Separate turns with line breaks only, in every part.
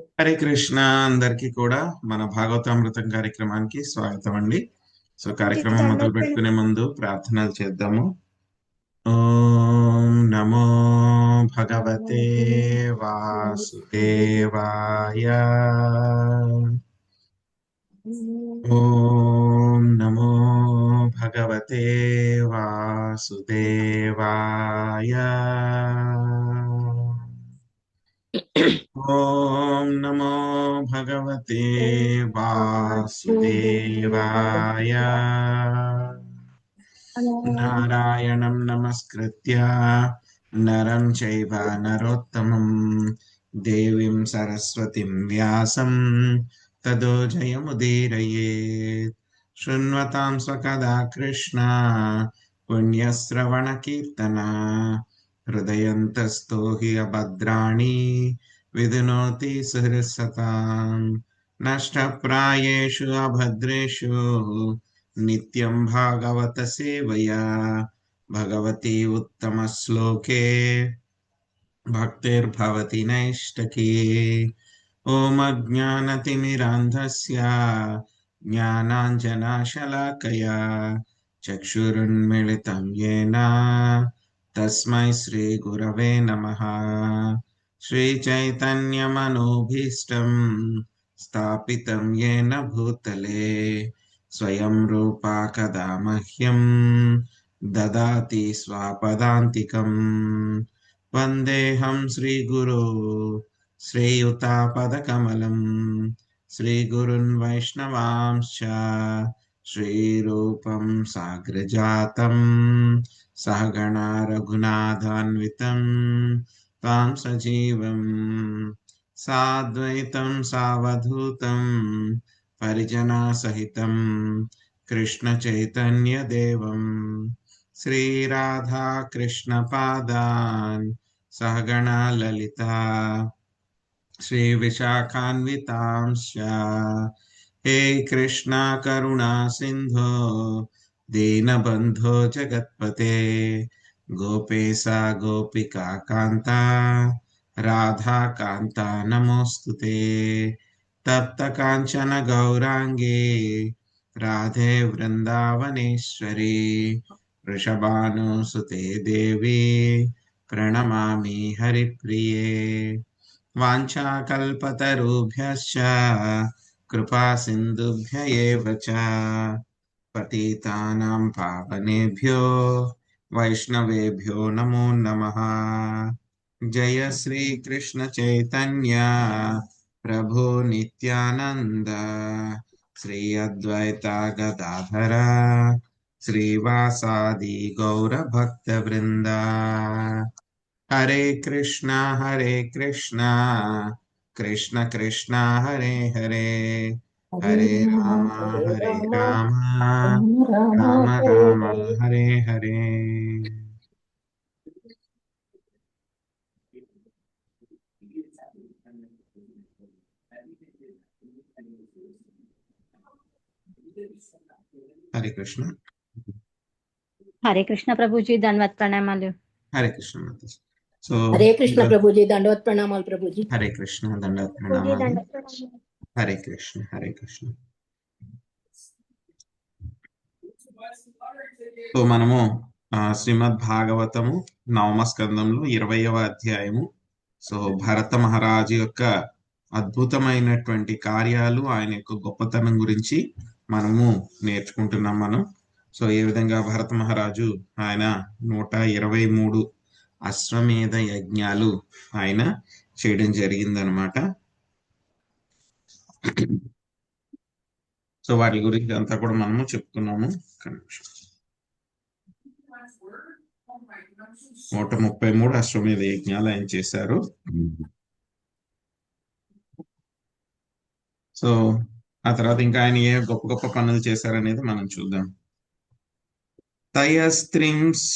హరే కృష్ణ అందరికీ కూడా మన భాగవతామృతం కార్యక్రమానికి స్వాగతం అండి సో కార్యక్రమం మొదలు పెట్టుకునే ముందు ప్రార్థనలు చేద్దాము. ఓం నమో భగవతే వాసుదేవాయ. ఓం నమో భగవతే వాసుదేవాయ. ॐ नमो भगवते वासुदेवाय। नारायणं नमस्कृत्य नरं चैव नरोत्तमं देवीं सरस्वतीं व्यासं तदो जयमुदीरयेत् शृण्वतां स्वकदा कृष्णा पुण्यश्रवणकीर्तना हृदयन्तस्तोहि अभद्राणि विधुनोति सहृसताम् नष्टप्रायेषु अभद्रेषु नित्यं भागवतसेवया भगवती उत्तमश्लोके। भक्तिर्भवति नैष्टकी। ओम अज्ञानतिमिरान्धस्य ज्ञानाञ्जनाशलाकया। चक्षुरुन्मिलितं येन। तस्मै श्रीगुरवे नमः। श्रीचैतन्यमनोभीष्टं स्थापितं येन भूतले स्वयं रूपा कदा मह्यं ददाति स्वापदान्तिकं। वन्देऽहं श्रीगुरो श्रीयुतापदकमलं श्रीगुरुन् वैष्णवांश्च श्रीरूपं साग्रजातं सहगणा रघुनाथान्वितं त्वां सजीवं साद्वैतं सावधूतं परिजनासहितं कृष्णचैतन्यदेवं। श्रीराधाकृष्णपादान् सहगणा ललिता श्रीविशाखान्वितांश्च। हे कृष्णा करुणा सिन्धो दीनबन्धो जगत्पते। गोपेशा गोपिका कान्ता राधा कान्ता नमोऽस्तु ते। तप्तकाञ्चन गौराङ्गे राधे वृन्दावनेश्वरी वृषभानुसुते देवी प्रणमामि हरिप्रिये। वाञ्छाकल्पतरुभ्यश्च कृपा सिन्धुभ्य एव च पतितानां पावनेभ्यो वैष्णवेभ्यो नमो नमः। जय श्रीकृष्ण चैतन्य। प्रभु नित्यानन्द। श्री अद्वैता गदाधर। श्रीवासादि गौरभक्तवृन्द। हरे कृष्णा हरे कृष्णा। कृष्ण, कृष्णा, हरे हरे। हरे राम हरे राम राम राम हरे हरे। हरे कृष्ण।
हरे कृष्ण प्रभु जी धन्यवाद
प्रणामालु हरे कृष्ण माता
हरे कृष्ण प्रभु जी दंडवत प्रणाम
प्रभु जी हरे कृष्ण दंडवत प्रणाम హరే కృష్ణ హరే కృష్ణ సో మనము శ్రీమద్ భాగవతము నవమ స్కందంలో ఇరవయవ అధ్యాయము. సో భరత మహారాజు యొక్క అద్భుతమైనటువంటి కార్యాలు ఆయన యొక్క గొప్పతనం గురించి మనము నేర్చుకుంటున్నాం మనం. సో ఏ విధంగా భరత మహారాజు ఆయన నూట ఇరవై మూడు అశ్వమేధ యజ్ఞాలు ఆయన చేయడం జరిగిందనమాట. సో వాటి గురించి అంతా కూడా మనము చెప్తున్నాము. నూట ముప్పై మూడు అశ్వమేధ యజ్ఞాలు ఆయన చేశారు. సో ఆ తర్వాత ఇంకా ఆయన ఏ గొప్ప గొప్ప పనులు చేశారనేది మనం చూద్దాం. తయస్త్రింశ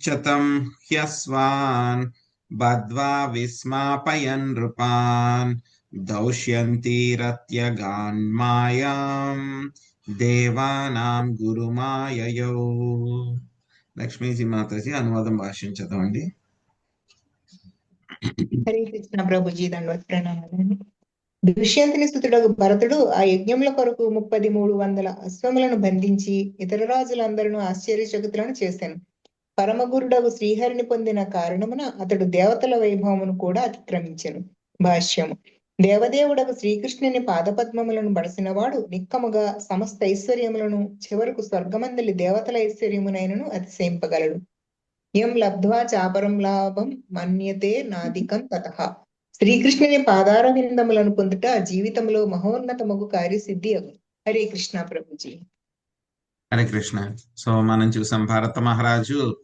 శతం హ్యస్వాన్ బద్వా విస్మాపయన్ నృపాన్ దౌష్యంతిరత్యగాన్ మాయాం దేవానాం గురుమాయయో లక్ష్మీజీ మాతాజీ అనువాదం భాషించదండి
హరే కృష్ణ ప్రభుజీ దండవత్ ప్రణామాలండి. దుష్యంతుని స్థుతుడగు భరతుడు ఆ యజ్ఞముల కొరకు ముప్పది మూడు వందల అశ్వములను బంధించి ఇతర రాజులందరూ ఆశ్చర్యచకుతులను చేశాను. పరమగురుడగు శ్రీహరిని పొందిన కారణమున అతడు దేవతల వైభవమును కూడా అతిక్రమించెను. భాష్యము. దేవదేవుడకు శ్రీకృష్ణుని పాదపద్మములను బడసినవాడు నిక్కముగా సమస్త ఐశ్వర్యములను చివరకు స్వర్గమందలి దేవతల ఐశ్వర్యమునైనను అతిశయింపగలడు. యం లబ్ధ్వా చాపరం లాభం మన్యతే నాదికం తతః. శ్రీకృష్ణుని పాదార విందములను పొందుట జీవితంలో మహోన్నతమగు కార్యసిద్ధి అగు. హరే కృష్ణ ప్రభుజీ.
హరే కృష్ణ. సో మనం చూసాం భారత మహారాజు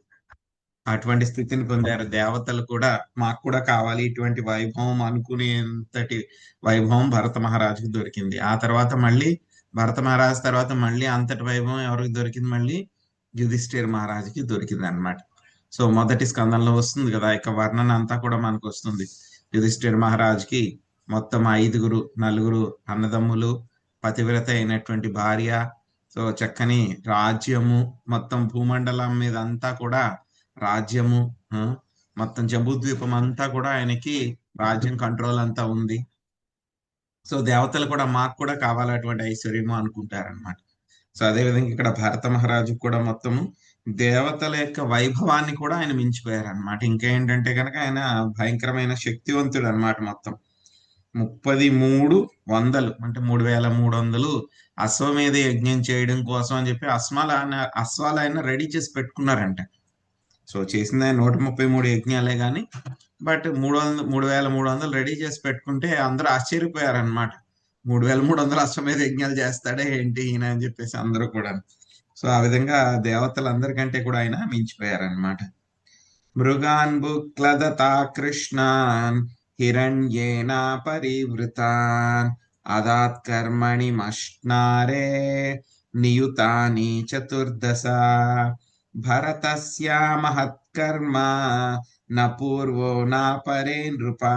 అటువంటి స్థితిని పొందారు. దేవతలు కూడా మాకు కూడా కావాలి ఇటువంటి వైభవం అనుకునేంతటి వైభవం భరత మహారాజుకు దొరికింది. ఆ తర్వాత మళ్ళీ భరత మహారాజు తర్వాత మళ్ళీ అంతటి వైభవం ఎవరికి దొరికింది? మళ్ళీ యుధిష్ఠిర్ మహారాజుకి దొరికింది అనమాట సో మొదటి స్కందంలో వస్తుంది కదా ఇక వర్ణన అంతా కూడా మనకు వస్తుంది. యుధిష్ఠిర్ మహారాజుకి మొత్తం ఐదుగురు నలుగురు అన్నదమ్ములు పతివ్రత అయినటువంటి భార్య సో చక్కని రాజ్యము మొత్తం భూమండలం మీద అంతా కూడా రాజ్యము మొత్తం జంబూద్వీపం అంతా కూడా ఆయనకి రాజ్యం కంట్రోల్ అంతా ఉంది. సో దేవతలు కూడా మాకు కూడా కావాలటువంటి ఐశ్వర్యము అనుకుంటారనమాట సో అదే విధంగా ఇక్కడ భరత మహారాజు కూడా మొత్తము దేవతల యొక్క వైభవాన్ని కూడా ఆయన మించిపోయారు అనమాట ఇంకేంటంటే కనుక ఆయన భయంకరమైన శక్తివంతుడు అనమాట మొత్తం. ముప్పది మూడు వందలు అంటే మూడు వేల మూడు వందలు అశ్వమేధ యజ్ఞం చేయడం కోసం అని చెప్పి అశ్వాల ఆయన- అశ్వాలు ఆయన రెడీ చేసి పెట్టుకున్నారంట. సో చేసింది ఆయన నూట ముప్పై మూడు యజ్ఞాలే కానీ బట్ మూడు వందల మూడు వేల మూడు వందలు రెడీ చేసి పెట్టుకుంటే అందరూ ఆశ్చర్యపోయారు అనమాట మూడు వేల మూడు వందలు అశ్వమేధ యజ్ఞాలు చేస్తాడే ఏంటి ఈయన అని చెప్పేసి అందరూ కూడా. సో ఆ విధంగా దేవతలందరికంటే కూడా ఆయన మించిపోయారనమాట మృగాన్ బుక్లదతా కృష్ణాన్ హిరణ్యేనా పరివృతాన్ అదాత్ కర్మణి మష్నారే నియుతాని చతుర్దశ. భరతస్య మహత్కర్మ న పూర్వో నా పరే నృపా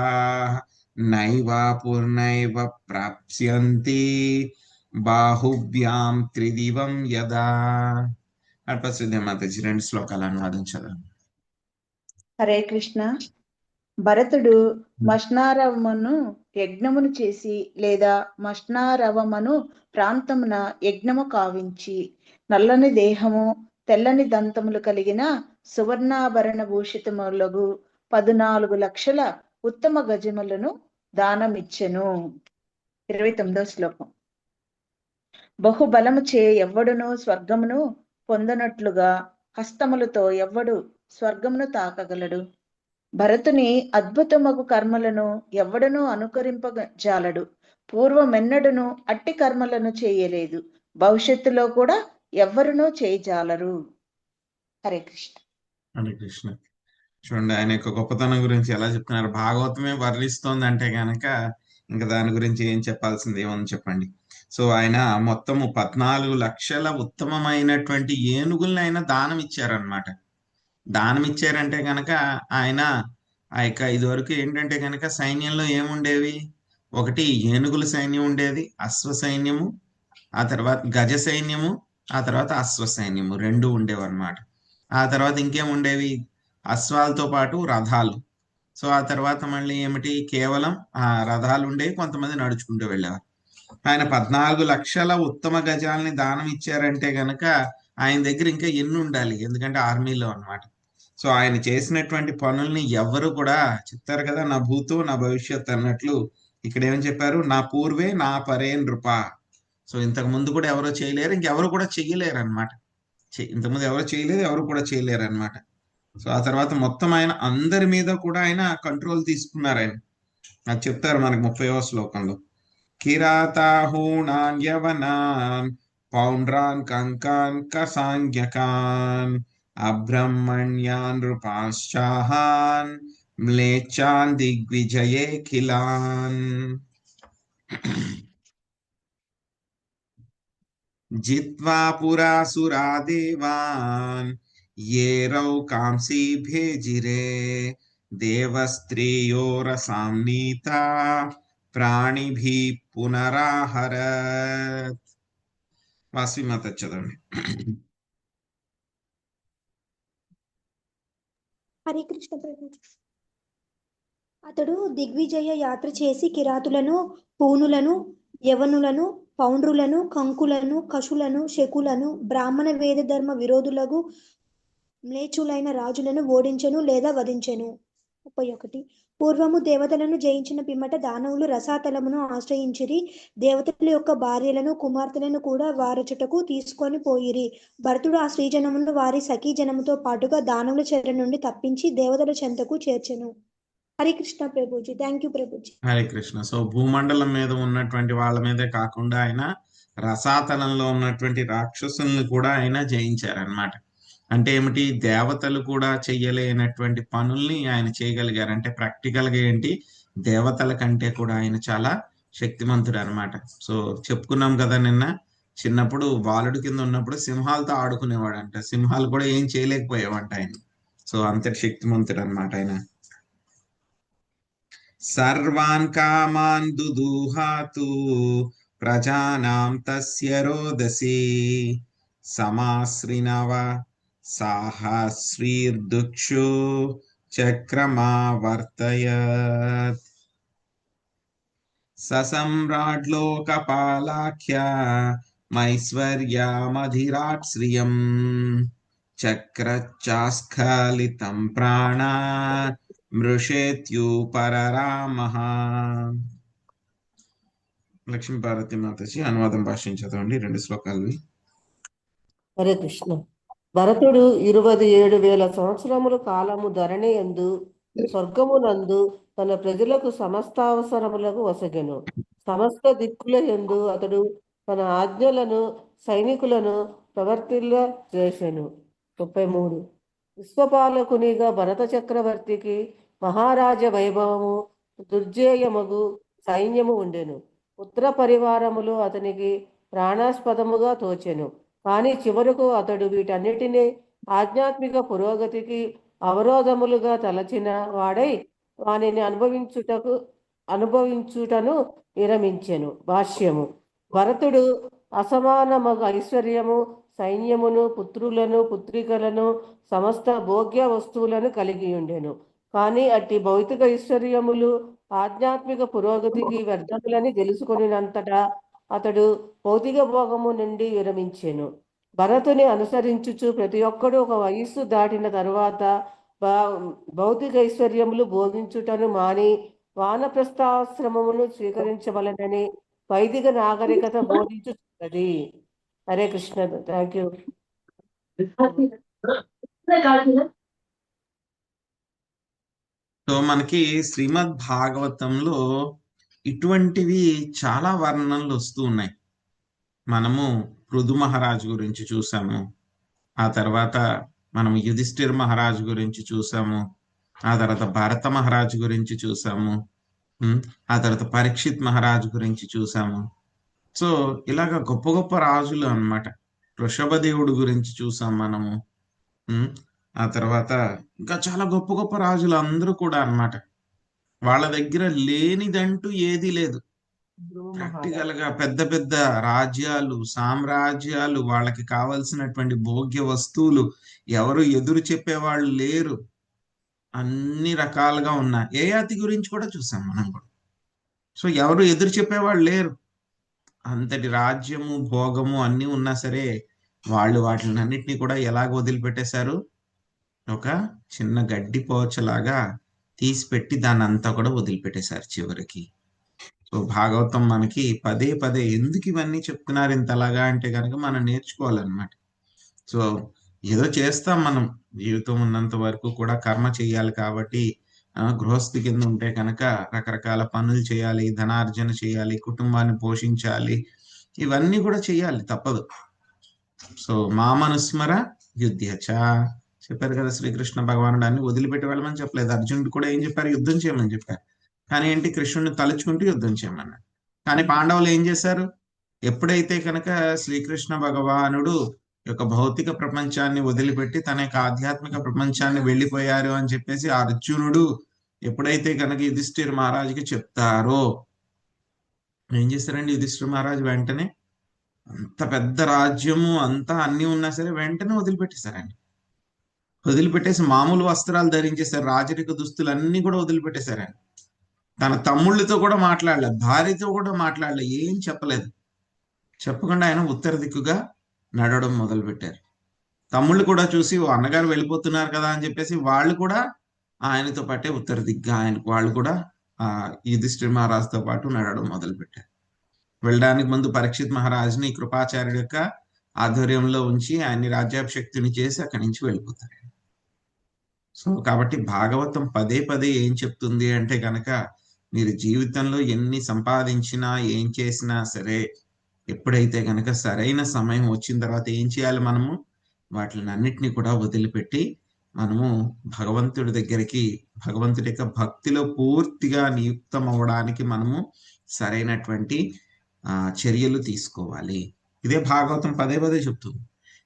నైవా పూర్ణైవ ప్రాప్స్యంతి బాహుభ్యాం త్రిదివం యదా మాతాజీ రెండు శ్లోకాలు అనువాదం చదవండి
హరే కృష్ణ. భరతుడు మష్నారవమును యజ్ఞమును చేసి లేదా మష్నారవమను ప్రాంతమున యజ్ఞము కావించి నల్లని దేహము తెల్లని దంతములు కలిగిన సువర్ణాభరణ భూషితములగు పదునాలుగు లక్షల ఉత్తమ గజములను దానమిచ్చెను. ఇరవై తొమ్మిదో శ్లోకం. బహుబలము చే ఎవ్వడును స్వర్గమును పొందనట్లుగా హస్తములతో ఎవ్వడు స్వర్గమును తాకగలడు. భరతుని అద్భుతమగు కర్మలను ఎవ్వడనూ అనుకరింపజాలడు. పూర్వమెన్నడును అట్టి కర్మలను చేయలేదు. భవిష్యత్తులో కూడా ఎవ్వరునో చేయజాలరు. హరే కృష్ణ.
హరే కృష్ణ. చూడండి ఆయన యొక్క గొప్పతనం గురించి ఎలా చెప్తున్నారు? భాగవతమే వర్ణిస్తోంది అంటే గనక ఇంకా దాని గురించి ఏం చెప్పాల్సింది ఏమని చెప్పండి. సో ఆయన మొత్తము పద్నాలుగు లక్షల ఉత్తమమైనటువంటి ఏనుగుల్ని ఆయన దానం ఇచ్చారనమాట దానం ఇచ్చారంటే గనక ఆయన ఆ యొక్క ఇదివరకు ఏంటంటే గనక సైన్యంలో ఏముండేవి? ఒకటి ఏనుగుల సైన్యం ఉండేది అశ్వ సైన్యము ఆ తర్వాత గజ సైన్యము ఆ తర్వాత అశ్వసైన్యము రెండు ఉండేవన్నమాట. ఆ తర్వాత ఇంకేం ఉండేవి అశ్వాలతో పాటు రథాలు. సో ఆ తర్వాత మళ్ళీ ఏమిటి? కేవలం ఆ రథాలు ఉండేవి కొంతమంది నడుచుకుంటూ వెళ్ళేవారు. ఆయన పద్నాలుగు లక్షల ఉత్తమ గజాలని దానం ఇచ్చారంటే గనక ఆయన దగ్గర ఇంకా ఎన్ని ఉండాలి? ఎందుకంటే ఆర్మీలో అన్నమాట. సో ఆయన చేసినటువంటి పనుల్ని ఎవ్వరు కూడా చెప్తారు కదా నా భూతో నా భవిష్యత్ అన్నట్లు. ఇక్కడ ఏమని చెప్పారు? నా పూర్వే నా పరే నృప. సో ఇంతకు ముందు కూడా ఎవరో చేయలేరు ఇంకెవరు కూడా చెయ్యలేరు అనమాట ఇంతకుముందు ఎవరు చేయలేదు ఎవరు కూడా చేయలేరు అనమాట సో ఆ తర్వాత మొత్తం ఆయన అందరి మీద కూడా ఆయన కంట్రోల్ తీసుకున్నారు ఆయన. అది చెప్తారు మనకి ముప్పైవ శ్లోకంలో. కిరాతాహూణాన్ యవనాన్ పౌండ్రాన్ కంకాన్ కసాంగ్యకాన్ అబ్రహ్మణ్యాన్ నృపాశ్చాహాన్ దిగ్విజయే కిలాన్ జిత్వా పురాసురా దేవాన్ ये रौ कांसी भेजिरे देवस्त्रियो रसां नीता ప్రాణిభి పునరాహరత్ వాసవి మాత చదవండి
హరే కృష్ణ ప్రభుజీ అతడు దిగ్విజయ యాత్ర చేసి కిరాతులను పూనులను యవనులను పౌండ్రులను కంకులను కషులను శకులను బ్రాహ్మణ వేద ధర్మ విరోధులకు మ్లేచులైన రాజులను ఓడించెను లేదా వధించెను. ముప్పై ఒకటి. పూర్వము దేవతలను జయించిన పిమ్మట దానవులు రసాతలమును ఆశ్రయించిరి దేవతల యొక్క భార్యలను కుమార్తెలను కూడా వారచుటకు తీసుకొని పోయిరి. భరతుడు ఆ స్త్రీజనమును వారి సఖీ జనముతో పాటుగా దానవుల చెర నుండి తప్పించి దేవతల చెంతకు చేర్చెను. Hare Krishna Prabhuji. Thank you Prabhuji.
Hare Krishna. So భూమండలం మీద ఉన్నటువంటి వాళ్ళ మీదే కాకుండా ఆయన రసాతలంలో ఉన్నటువంటి రాక్షసుల్ని కూడా ఆయన జయించారనమాట అంటే ఏమిటి? దేవతలు కూడా చెయ్యలేనటువంటి పనుల్ని ఆయన చేయగలిగారు. అంటే ప్రాక్టికల్గా ఏంటి? దేవతల కంటే కూడా ఆయన చాలా శక్తిమంతుడు అనమాట సో చెప్పుకున్నాం కదా నిన్న చిన్నప్పుడు బాలుడు కింద ఉన్నప్పుడు సింహాలతో ఆడుకునేవాడు అంట సింహాలు కూడా ఏం చేయలేకపోయావంట ఆయన. సో అంతటి శక్తిమంతుడు అనమాట ఆయన. సర్వాన్ కామాన్ దుదూహాతు ప్రజానాం తస్య రోదసి. సమాశ్రినవ సాహస్రీర్దుక్షు చక్రమావర్తయత్. ససమ్రాడ్లోకపాలాఖ్య మైశ్వర్యామధిరాట్ శ్రియం చక్రచాస్ఖలితం ప్రాణా మృషేత్యూపరరామః లక్ష్మీపార్వతి మాతజీ అనువాదం భాషించదండి రెండు శ్లోకాలు
హరే కృష్ణ. భరతుడు ఇరవై ఏడు వేల సంవత్సరముల కాలము ధరణి యందు స్వర్గమునందు తన ప్రజలకు సమస్తావసరములకు వసగెను. సమస్త దిక్కుల యందు అతడు తన ఆజ్ఞలను సైనికులను ప్రవర్తిల్ల చేసెను ముప్పై మూడు. విశ్వపాలకునిగా భరత చక్రవర్తికి మహారాజ వైభవము దుర్జేయమగు సైన్యము ఉండెను. పుత్ర పరివారములు అతనికి ప్రాణాస్పదముగా తోచెను. కానీ చివరకు అతడు వీటన్నిటినీ ఆధ్యాత్మిక పురోగతికి అవరోధములుగా తలచిన వాడై వానిని అనుభవించుటకు అనుభవించుటను విరమించెను. భాష్యము. భరతుడు అసమానమగు ఐశ్వర్యము సైన్యమును పుత్రులను పుత్రికలను సమస్త భోగ్య వస్తువులను కలిగి ఉండెను. కానీ అట్టి భౌతిక ఐశ్వర్యములు ఆధ్యాత్మిక పురోగతికి వ్యర్థములని తెలుసుకునినంతటా అతడు భౌతిక భోగము నుండి విరమించెను. భరతుని అనుసరించుచు ప్రతి ఒక్కడు ఒక వయస్సు దాటిన తరువాత భౌతిక ఐశ్వర్యములు బోధించుటను మాని వానప్రస్థాశ్రమమును స్వీకరించవలనని వైదిక నాగరికత బోధించుతున్నది Hare Krishna thank you
so మనకి శ్రీమద్ భాగవతంలో ఇటువంటివి చాలా వర్ణనలు వస్తూ ఉన్నాయి. మనము పృథు మహారాజు గురించి చూసాము. ఆ తర్వాత మనం యుధిష్ఠిర్ మహారాజు గురించి చూసాము. ఆ తర్వాత భరత మహారాజు గురించి చూసాము. ఆ తర్వాత పరీక్షిత్ మహారాజు గురించి చూసాము. సో ఇలాగ గొప్ప గొప్ప రాజులు అన్నమాట. వృషభదేవుడు గురించి చూసాం మనము. ఆ తర్వాత ఇంకా చాలా గొప్ప గొప్ప రాజులు అందరూ కూడా అన్నమాట. వాళ్ళ దగ్గర లేనిదంటూ ఏది లేదు. ప్రాక్టికల్గా పెద్ద పెద్ద రాజ్యాలు సామ్రాజ్యాలు వాళ్ళకి కావలసినటువంటి భోగ్య వస్తువులు ఎవరు ఎదురు చెప్పేవాళ్ళు లేరు. అన్ని రకాలుగా ఉన్నాయి ఏయాతి గురించి కూడా చూసాం మనం కూడా. సో ఎవరు ఎదురు చెప్పేవాళ్ళు లేరు. అంతటి రాజ్యము భోగము అన్ని ఉన్నా సరే వాళ్ళు వాటిని అన్నిటినీ కూడా ఎలాగ వదిలిపెట్టేశారు? ఒక చిన్న గడ్డి పోచలాగా తీసి పెట్టి దాన్ని అంతా కూడా వదిలిపెట్టేశారు చివరికి. సో భాగవతం మనకి పదే పదే ఎందుకు ఇవన్నీ చెప్తున్నారు ఇంతలాగా అంటే కనుక మనం నేర్చుకోవాలన్నమాట. సో ఏదో చేస్తాం మనం. జీవితం ఉన్నంత వరకు కూడా కర్మ చేయాలి కాబట్టి గృహస్థి కింద ఉంటే కనుక రకరకాల పనులు చేయాలి ధనార్జన చేయాలి కుటుంబాన్ని పోషించాలి ఇవన్నీ కూడా చేయాలి తప్పదు. సో మామనుస్మర యుద్ధచ చెప్పారు కదా శ్రీకృష్ణ భగవానుడు అన్ని వదిలిపెట్టి వెళ్ళమని చెప్పలేదు. అర్జునుడు కూడా ఏం చెప్పారు? యుద్ధం చేయమని చెప్పారు. కానీ ఏంటి? కృష్ణుడిని తలుచుకుంటూ యుద్ధం చేయమన్నాడు. కానీ పాండవులు ఏం చేశారు? ఎప్పుడైతే కనుక శ్రీకృష్ణ భగవానుడు యొక్క భౌతిక ప్రపంచాన్ని వదిలిపెట్టి తన యొక్క ఆధ్యాత్మిక ప్రపంచాన్ని వెళ్ళిపోయారు అని చెప్పేసి అర్జునుడు ఎప్పుడైతే కనుక యుధిష్ఠిర్ మహారాజుకి చెప్తారో ఏం చేస్తారండి యుధిష్ఠిర్ మహారాజు వెంటనే అంత పెద్ద రాజ్యము అంతా అన్ని ఉన్నా సరే వెంటనే వదిలిపెట్టేశారండి. వదిలిపెట్టేసి మామూలు వస్త్రాలు ధరించేశారు రాజరిక దుస్తులు అన్ని కూడా వదిలిపెట్టేశారండి. తన తమ్ముళ్ళతో కూడా మాట్లాడలే భార్యతో కూడా మాట్లాడలే ఏం చెప్పలేదు. చెప్పకుండా ఆయన ఉత్తర దిక్కుగా నడవడం మొదలు పెట్టారు తమ్ముళ్ళు కూడా చూసి అన్నగారు వెళ్ళిపోతున్నారు కదా అని చెప్పేసి వాళ్ళు కూడా ఆయనతో పాటే ఉత్తర దిగ్గా ఆయనకు వాళ్ళు కూడా ఆ యుధిష్ఠిర్ మహారాజుతో పాటు నడవడం మొదలుపెట్టారు. వెళ్ళడానికి ముందు పరీక్షిత్ మహారాజుని కృపాచార్యుడు యొక్క ఆధ్వర్యంలో ఉంచి ఆయన్ని రాజ్యాభిషక్తిని చేసి అక్కడి నుంచి వెళ్ళిపోతారు. సో కాబట్టి భాగవతం పదే పదే ఏం చెప్తుంది అంటే కనుక మీరు జీవితంలో ఎన్ని సంపాదించినా ఏం చేసినా సరే ఎప్పుడైతే కనుక సరైన సమయం వచ్చిన తర్వాత ఏం చేయాలి మనము? వాటిని అన్నిటినీ కూడా వదిలిపెట్టి మనము భగవంతుడి దగ్గరికి భగవంతుడి యొక్క భక్తిలో పూర్తిగా నియుక్తం అవ్వడానికి మనము సరైనటువంటి ఆ చర్యలు తీసుకోవాలి. ఇదే భాగవతం పదే పదే చెప్తుంది.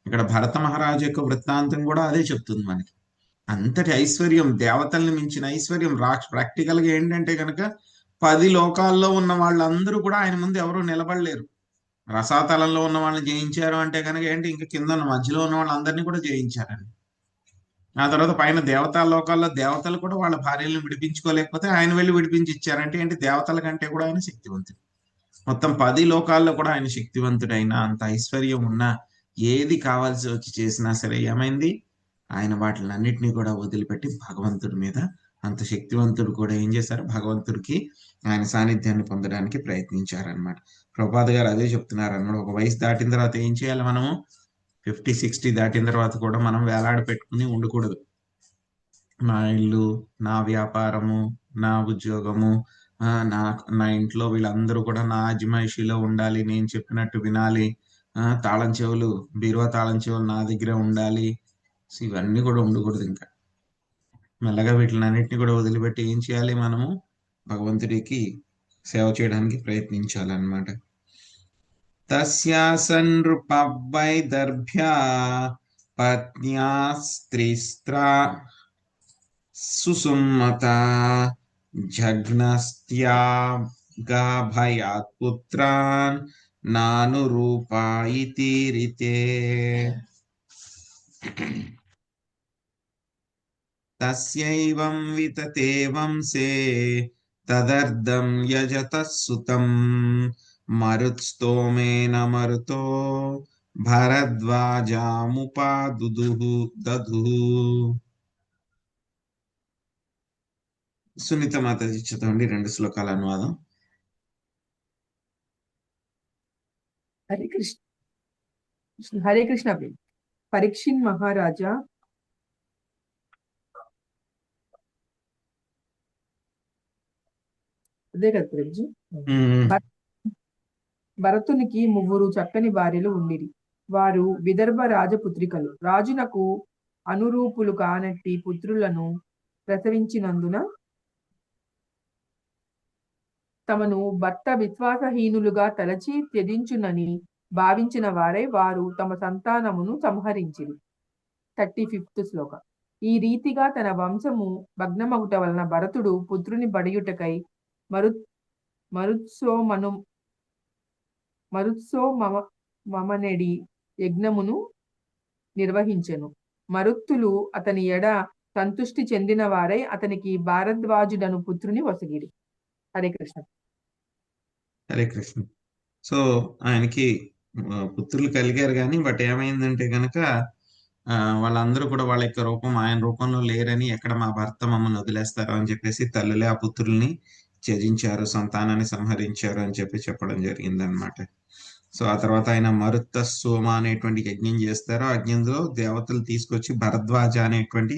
ఇక్కడ భరత మహారాజు యొక్క వృత్తాంతం కూడా అదే చెప్తుంది మనకి. అంతటి ఐశ్వర్యం దేవతల్ని మించిన ఐశ్వర్యం రాక్ష ప్రాక్టికల్గా ఏంటంటే కనుక పది లోకాల్లో ఉన్న వాళ్ళందరూ కూడా ఆయన ముందు ఎవరూ నిలబడలేరు. రసాతలంలో ఉన్న వాళ్ళని జయించారు అంటే కనుక ఏంటి? ఇంకా కింద ఉన్న మధ్యలో ఉన్న వాళ్ళందరినీ కూడా జయించారండి. ఆ తర్వాత పైన దేవతా లోకాల్లో దేవతలు కూడా వాళ్ళ భార్యలను విడిపించుకోలేకపోతే ఆయన వెళ్ళి విడిపించి ఇచ్చారంటే ఏంటి? దేవతల కంటే కూడా ఆయన శక్తివంతుడు. మొత్తం పది లోకాల్లో కూడా ఆయన శక్తివంతుడైన అంత ఐశ్వర్యం ఉన్న ఏది కావాల్సి వచ్చి చేసినా సరే ఏమైంది? ఆయన వాటిని అన్నిటినీ కూడా వదిలిపెట్టి భగవంతుడి మీద అంత శక్తివంతుడు కూడా ఏం చేశారు? భగవంతుడికి ఆయన సాన్నిధ్యాన్ని పొందడానికి ప్రయత్నించారనమాట ప్రభాత్ గారు అదే చెప్తున్నారు అన్నమాట. ఒక వయసు దాటిన తర్వాత ఏం చేయాలి మనము? ఫిఫ్టీ సిక్స్టీ దాటిన తర్వాత కూడా మనం వేలాడ పెట్టుకుని ఉండకూడదు. నా ఇల్లు నా వ్యాపారము నా ఉద్యోగము నా నా ఇంట్లో వీళ్ళందరూ కూడా నా అజమాయిషిలో ఉండాలి నేను చెప్పినట్టు వినాలి ఆ, తాళం చెవులు బీరువా తాళం చెవులు నా దగ్గరే ఉండాలి. ఇవన్నీ కూడా ఉండకూడదు ఇంకా. మెల్లగా వీటిని అన్నిటిని కూడా వదిలిపెట్టి ఏం చేయాలి మనము? భగవంతుడికి సేవ చేయడానికి ప్రయత్నించాలన్నమాట. तस्या सन्नृपवैदर्भ्या पत्न्या स्त्रिस्त्रा सुसुम्मता झ्नस्त्याभयात्पुत्रान् नानुरूपा इति तस्यैवम् वितते वंसे तदर्धं यजतः सुतम्। మరుత్స్తోమేన మరుతో భరద్వాజాముపాదుదుః దధు. సునీత మాతాజీ చదవండి రెండు శ్లోకాల అనువాదం.
హరే కృష్ణ హరే కృష్ణ. పరీక్షిన్ మహారాజా. అదే కదా ప్రభుజీ భరతునికి ముగ్గురు చక్కని భార్యలు ఉండిరి. వారు విదర్భ రాజపుత్రికలు. రాజునకు అనురూపులు కానట్టి పుత్రులను ప్రసవించినందున తమను భర్త విశ్వాసహీనులుగా తలచి త్యజించునని భావించిన వారే వారు తమ సంతానమును సంహరించిరి. థర్టీ ఫిఫ్త్ శ్లోక. ఈ రీతిగా తన వంశము భగ్నమగుట వలన భరతుడు పుత్రుని బడియుటకై మరు మరుత్సోమను మరుత్సో మమ మమనెడి యజ్ఞమును నిర్వహించెను. మరుత్తులు అతని ఎడ సంతుష్టి చెందిన వారై అతనికి భారద్వాజుడను పుత్రుని వసగిరి. హరే కృష్ణ.
హరే కృష్ణ. సో ఆయనకి పుత్రులు కలిగారు కానీ బట్ ఏమైందంటే గనక వాళ్ళందరూ కూడా వాళ్ళ యొక్క రూపం ఆయన రూపంలో లేరని ఎక్కడ మా భర్త మమ్మల్ని వదిలేస్తారో అని చెప్పేసి తల్లులే ఆ పుత్రుల్ని త్యజించారు సంతానాన్ని సంహరించారు అని చెప్పి చెప్పడం జరిగిందనమాట సో ఆ తర్వాత ఆయన మరుత సోమ అనేటువంటి యజ్ఞం చేస్తారు ఆ యజ్ఞంలో దేవతలు తీసుకొచ్చి భరద్వాజ అనేటువంటి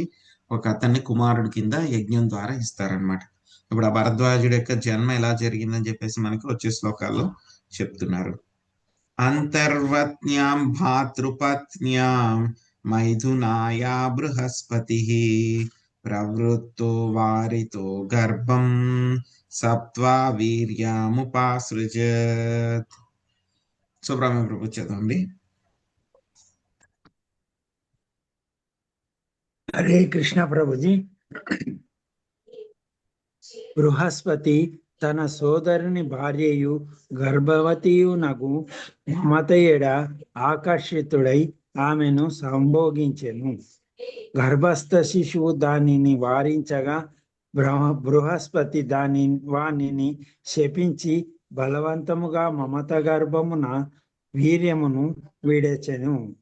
ఒక అతన్ని కుమారుడి కింద యజ్ఞం ద్వారా ఇస్తారనమాట ఇప్పుడు ఆ భరద్వాజుడి యొక్క జన్మ ఎలా జరిగిందని చెప్పేసి మనకి వచ్చే శ్లోకాల్లో చెప్తున్నారు. అంతర్వత్న్యాం భాతృపత్న్యాం మైథునాయా బృహస్పతి ప్రవృత్తో వారితో గర్భం సప్త్వా వీర్యాముపాసృజత్. సుబ్రహ్మణ్య ప్రభు చదవండి
హరే కృష్ణ ప్రభుజీ. బృహస్పతి తన సోదరుని భార్యయు గర్భవతియునగు మమతయడ ఆకర్షితుడై ఆమెను సంభోగించెను. గర్భస్థ శిశువు దానిని వారించగా బృహస్పతి దాని వానిని శపించి బలవంతముగా మమత గర్భమున వీర్యమును విడచెను.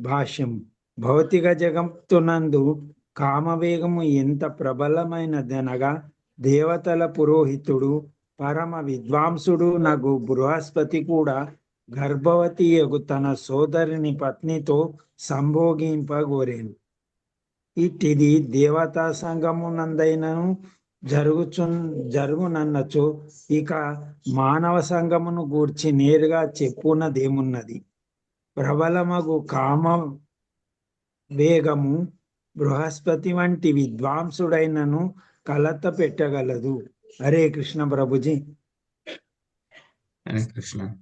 భాష్యం. భౌతిక జగత్తునందు కామవేగము ఎంత ప్రబలమైనదనగా దేవతల పురోహితుడు పరమ విద్వాంసుడు నగు బృహస్పతి కూడా గర్భవతి యగు తన సోదరిని పత్నితో సంభోగింపగోరేను. ఇట్టిది దేవతా సంఘమునందైనను జరుగుచు జరుగునన్నచో ఇక మానవ సంఘమును గూర్చి నేరుగా చెప్పున్నదేమున్నది ప్రబలమగు కామ వేగము బృహస్పతి వంటి విద్వాంసుడైనను కలత పెట్టగలదు. హరే కృష్ణ ప్రభుజీ.
హరే కృష్ణ.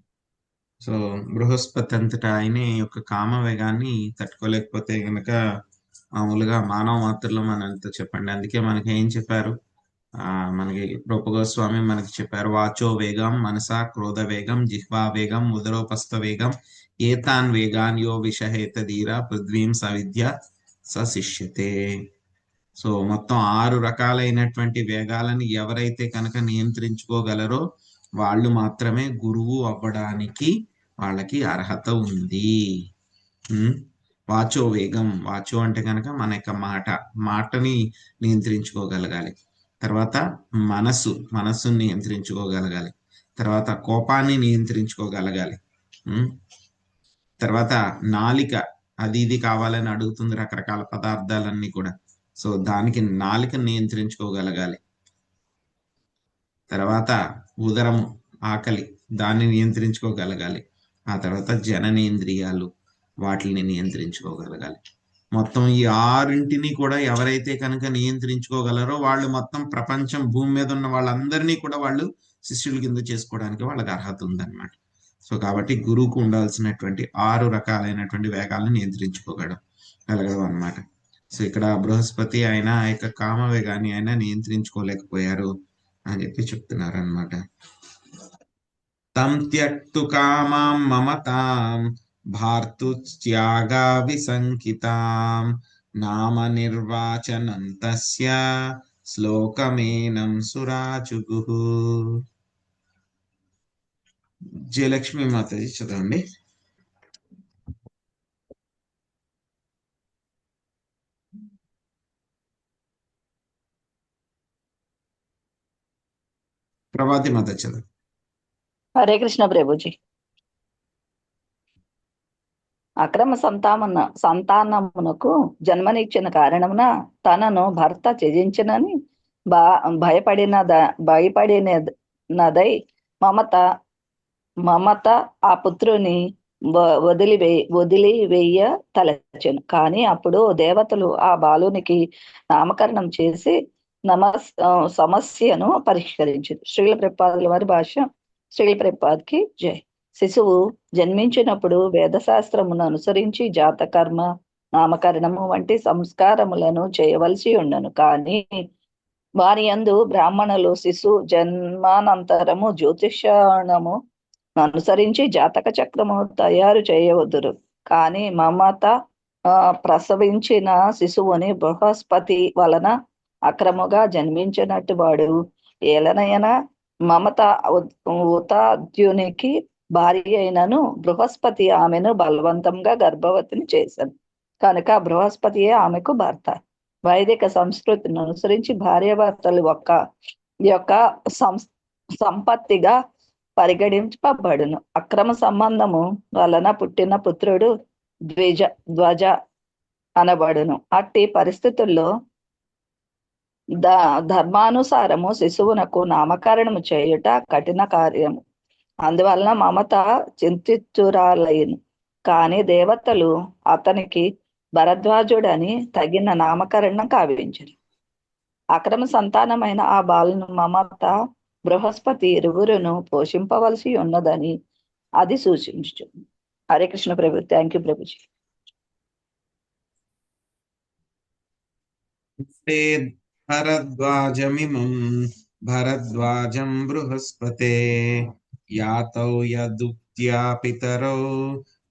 సో బృహస్పతి అంతటా ఆయనే ఈ యొక్క కామవేగాన్ని తట్టుకోలేకపోతే గనక మామూలుగా మానవ మాత్రలు మన చెప్పండి. అందుకే మనకి ఏం చెప్పారు? మనకి రూపగోస్వామి మనకి చెప్పారు వాచో వేగం మనసా క్రోధ వేగం జిహ్వా వేగం ఉదరోపస్థ వేగం ఏతాన్ వేగాన్ యో విషహేత ధీర పృథ్వీం సవిద్య సశిష్యతే. సో మొత్తం ఆరు రకాలైనటువంటి వేగాలని ఎవరైతే కనుక నియంత్రించుకోగలరో వాళ్ళు మాత్రమే గురువు అవ్వడానికి వాళ్ళకి అర్హత ఉంది. వాచో వేగం వాచో అంటే కనుక మన యొక్క మాట మాటని నియంత్రించుకోగలగాలి. తర్వాత మనసు మనస్సుని నియంత్రించుకోగలగాలి. తర్వాత కోపాన్ని నియంత్రించుకోగలగాలి. తర్వాత నాలిక అది ఇది కావాలని అడుగుతుంది రకరకాల పదార్థాలన్నీ కూడా. సో దానికి నాలిక నియంత్రించుకోగలగాలి. తర్వాత ఉదరము ఆకలి దాన్ని నియంత్రించుకోగలగాలి. ఆ తర్వాత జననేంద్రియాలు వాటిని నియంత్రించుకోగలగాలి. మొత్తం ఈ ఆరింటిని కూడా ఎవరైతే కనుక నియంత్రించుకోగలరో వాళ్ళు మొత్తం ప్రపంచం భూమి మీద ఉన్న వాళ్ళందరినీ కూడా వాళ్ళు శిష్యుల కింద చేసుకోవడానికి వాళ్ళకి అర్హత ఉందన్నమాట. సో కాబట్టి గురువుకు ఉండాల్సినటువంటి ఆరు రకాలైనటువంటి వేగాలను నియంత్రించుకోగలడం. కలగడం అన్నమాట. సో ఇక్కడ బృహస్పతి ఆయన ఆ యొక్క కామ వేగాన్ని ఆయన నియంత్రించుకోలేకపోయారు అని చెప్పి చెప్తున్నారు అనమాట తం త్యక్తు కామాం మమతాం భార్తుత్యాగా విసంకితాం నామ నిర్వాచనం తస్య శ్లోకమేనం సురాచుగు జయలక్ష్మి మాతాజీ చదవండి ప్రభాతి మాత చదవండి
హరే కృష్ణ ప్రభుజీ అక్రమ సంతామన సంతానమునకు జన్మనిచ్చిన కారణమున తనను భర్త త్యజించినని బా భయపడినద భయపడినదై మమత మమత ఆ పుత్రుని వ- వదిలివే వదిలివేయ తలచెను కానీ అప్పుడు దేవతలు ఆ బాలునికి నామకరణం చేసి నమస్ సమస్యను పరిష్కరించింది. శ్రీల ప్రపాదుల వారి భాష శ్రీల ప్రపాద్కి జై. శిశువు జన్మించినప్పుడు వేదశాస్త్రమును అనుసరించి జాతకర్మ నామకరణము వంటి సంస్కారములను చేయవలసి ఉండను. కానీ వారి యందు బ్రాహ్మణులు శిశు జన్మానంతరము జ్యోతిషణము అనుసరించి జాతక చక్రము తయారు చేయవద్దురు. కానీ మమత ఆ, ప్రసవించిన శిశువుని బృహస్పతి వలన అక్రముగా జన్మించినట్టు వాడు ఏలనైనా మమత ఉతాద్యునికి భార్య అయినను బృహస్పతి ఆమెను బలవంతంగా గర్భవతిని చేశాను కనుక బృహస్పతియే ఆమెకు భర్త. వైదిక సంస్కృతిని అనుసరించి భార్యాభర్తలు ఒక్క యొక్క సం సంపత్తిగా పరిగణింపబడును. అక్రమ సంబంధము వలన పుట్టిన పుత్రుడు ద్విజ ధ్వజ అనబడును. అట్టి పరిస్థితుల్లో ధర్మానుసారము శిశువునకు నామకరణము చేయుట కఠిన కార్యము. అందువలన మమత చింతితురాలయ్యను కానీ దేవతలు అతనికి భరద్వాజుడని తగిన నామకరణం కావించారు. అక్రమ సంతానమైన ఆ బాలను మమత బృహస్పతి ఇరువురును పోషింపవలసి ఉన్నదని అది సూచించు హరే కృష్ణ ప్రభు థ్యాంక్ యూ ప్రభుజీ.
భరద్వాజమిమం భరద్వాజం బృహస్పతే. यातौ यदुक्त्या पितरौ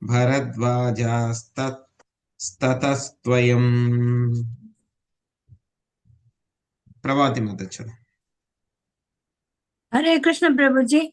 भरद्वाजास्ततस्त्वयम् ప్రభావతి మాత చదువు
హరే కృష్ణ ప్రభుజీ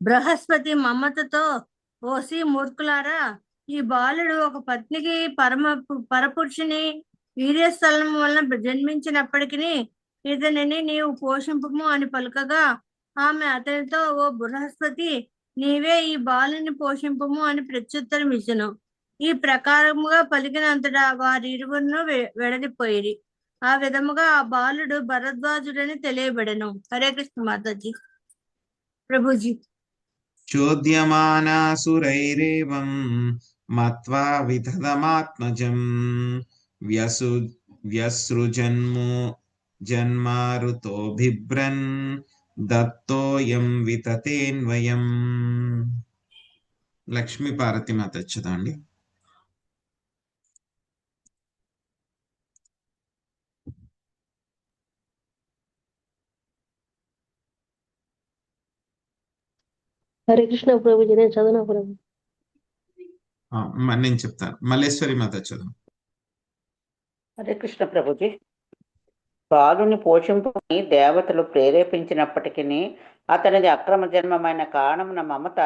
బృహస్పతి మమతతో ఓసి మూర్ఖులారా ఈ బాలుడు ఒక పత్నికి పరమ పరపురుషుని వీర్యస్థలం వలన జన్మించినప్పటికీ ఇతనిని నీవు పోషింపము అని పలుకగా ఆమె అతనితో ఓ బృహస్పతి నీవే ఈ బాలుని పోషింపము అని ప్రత్యుత్తరం ఇచ్చును. ఈ ప్రకారముగా పలికినంతటా వారి ఇరువురును ఆ విధముగా ఆ బాలుడు భరద్వాజుడని తెలియబడను. హరే కృష్ణ మాతాజీ. ప్రభుజీ.
చోద్యమానాసురైరేవం మత్వా విధదమాత్మజం వ్యసు వ్యసృజన్ము జన్మారుతో బిభ్రన్ దత్తోయం వితతేన్వయం లక్ష్మీ పార్వతి మాత చదవండి
హరే కృష్ణ ప్రభుజీ నేను చదువునా ప్రభు?
నేను చెప్తాను. మల్లేశ్వరి మాత చదువు
హరే కృష్ణ ప్రభుజీ. బాలుని పోషింపుని దేవతలు ప్రేరేపించినప్పటికీ అతనిది అక్రమ జన్మమైన కారణమున మమత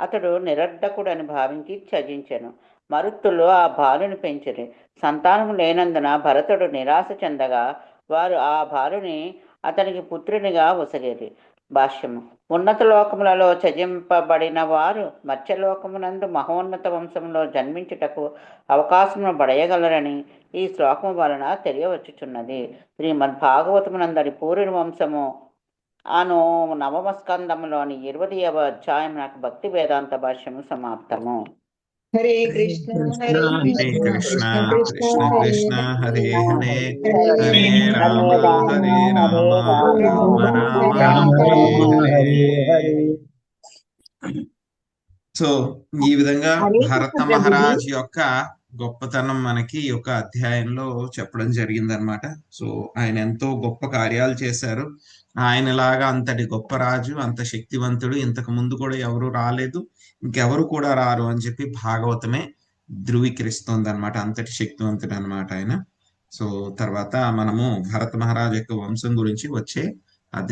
అతడు నిరర్ధకుడని భావించి త్యజించెను. మరుత్తులు ఆ బాలుని పెంచిరి సంతానము లేనందున భరతుడు నిరాశ చెందగా వారు ఆ బాలుని అతనికి పుత్రునిగా ఉసగేరి భాష్యము. ఉన్నత లోకములలో చజింపబడిన వారు మత్స్యలోకమునందు మహోన్నత వంశంలో జన్మించుటకు అవకాశము బడయగలరని ఈ శ్లోకము వలన తెలియవచ్చుచున్నది. శ్రీమద్ భాగవతమునందరి పూర్ణ వంశము అను నవమ స్కందములోని ఇరవదవ అధ్యాయం నాకు భక్తి వేదాంత భాష్యము సమాప్తము.
హరే కృష్ణ హరే కృష్ణ
కృష్ణ
కృష్ణ
హరే హరే
హరే
రామ హరే రామ రామ రామ హరే హరే సో ఈ విధంగా భరత మహారాజ్ యొక్క గొప్పతనం మనకి ఈ యొక్క అధ్యాయంలో చెప్పడం జరిగిందనమాట సో ఆయన ఎంతో గొప్ప కార్యాలు చేశారు ఆయనలాగా అంతటి గొప్ప రాజు అంత శక్తివంతుడు ఇంతకు ముందు కూడా ఎవరు రాలేదు ఇంకెవరు కూడా రారు అని చెప్పి భాగవతమే ధృవీకరిస్తుంది అనమాట అంతటి శక్తివంతుడు అనమాట ఆయన. సో తర్వాత మనము భరత మహారాజు యొక్క వంశం గురించి వచ్చే